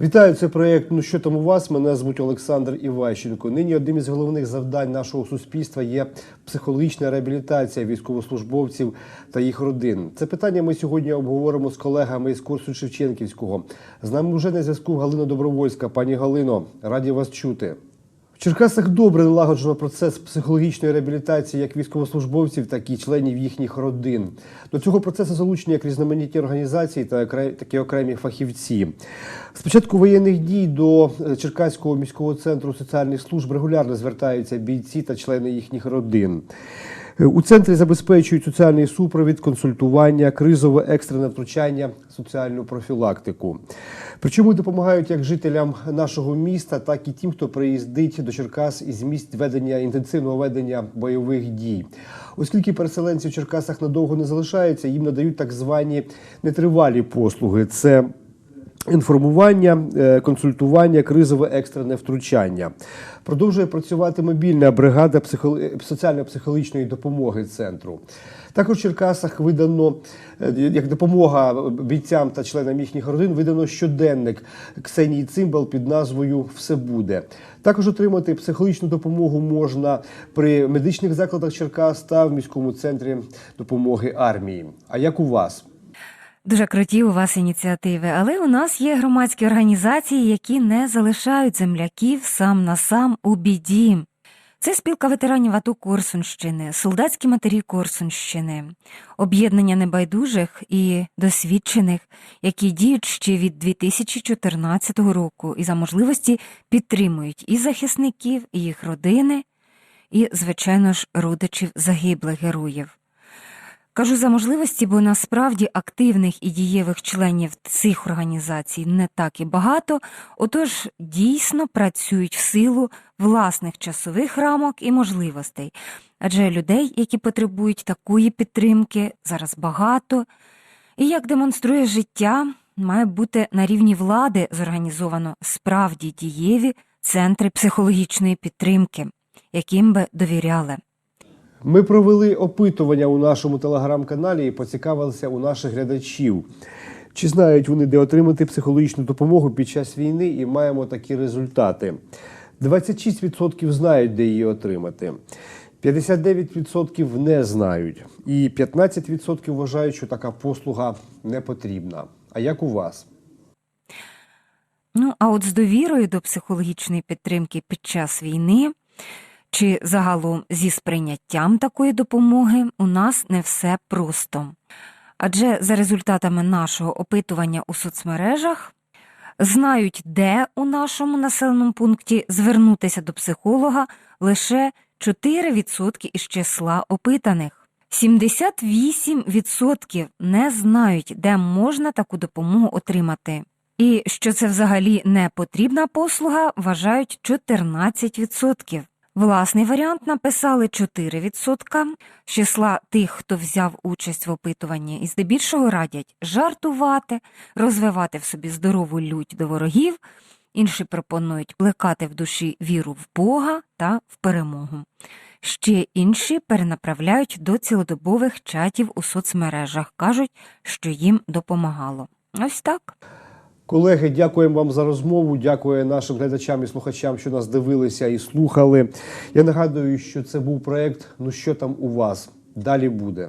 Вітаю, це проєкт. Ну що там у вас? Мене звуть Олександр Іващенко. Нині одним із головних завдань нашого суспільства є психологічна реабілітація військовослужбовців та їх родин. Це питання ми сьогодні обговоримо з колегами із курсу Шевченківського. З нами вже на зв'язку Галина Добровольська. Пані Галино, раді вас чути. В Черкасах добре налагоджено процес психологічної реабілітації як військовослужбовців, так і членів їхніх родин. До цього процесу залучені як різноманітні організації та такі окремі фахівці. З початку воєнних дій до е, Черкаського міського центру соціальних служб регулярно звертаються бійці та члени їхніх родин. У центрі забезпечують соціальний супровід, консультування, кризове екстрене втручання, соціальну профілактику. Причому допомагають як жителям нашого міста, так і тим, хто приїздить до Черкас із місць ведення інтенсивного ведення бойових дій. Оскільки переселенці в Черкасах надовго не залишаються, їм надають так звані нетривалі послуги. Це Інформування, е, консультування, кризове екстрене втручання. Продовжує працювати мобільна бригада психо- соціально-психологічної допомоги центру. Також в Черкасах видано е, як допомога бійцям та членам їхніх родин видано щоденник Ксенії Цимбал під назвою Все буде. Також отримати психологічну допомогу можна при медичних закладах Черкас та в міському центрі допомоги армії. А як у вас? Дуже круті у вас ініціативи, але у нас є громадські організації, які не залишають земляків сам на сам у біді. Це спілка ветеранів АТО Корсунщини, солдатські матері Корсунщини, об'єднання небайдужих і досвідчених, які діють ще від 2014 року і за можливості підтримують і захисників, і їх родини, і, звичайно ж, родичів загиблих героїв. Кажу за можливості, бо насправді активних і дієвих членів цих організацій не так і багато, отож дійсно працюють в силу власних часових рамок і можливостей. Адже людей, які потребують такої підтримки, зараз багато. І як демонструє життя, має бути на рівні влади зорганізовано справді дієві центри психологічної підтримки, яким би довіряли. Ми провели опитування у нашому телеграм-каналі і поцікавилися у наших глядачів. Чи знають вони, де отримати психологічну допомогу під час війни, і маємо такі результати. 26% знають, де її отримати, 59% не знають, і 15% вважають, що така послуга не потрібна. А як у вас? Ну, а от з довірою до психологічної підтримки під час війни чи загалом зі сприйняттям такої допомоги у нас не все просто. Адже за результатами нашого опитування у соцмережах знають, де у нашому населеному пункті звернутися до психолога лише 4% із числа опитаних. 78% не знають, де можна таку допомогу отримати. І що це взагалі не потрібна послуга, вважають 14%. Власний варіант написали 4% з числа тих, хто взяв участь в опитуванні, і здебільшого радять жартувати, розвивати в собі здорову лють до ворогів. Інші пропонують плекати в душі віру в Бога та в перемогу. Ще інші перенаправляють до цілодобових чатів у соцмережах, кажуть, що їм допомагало. Ось так. Колеги, дякуємо вам за розмову. Дякую нашим глядачам і слухачам, що нас дивилися і слухали. Я нагадую, що це був проект Ну що там у вас? Далі буде.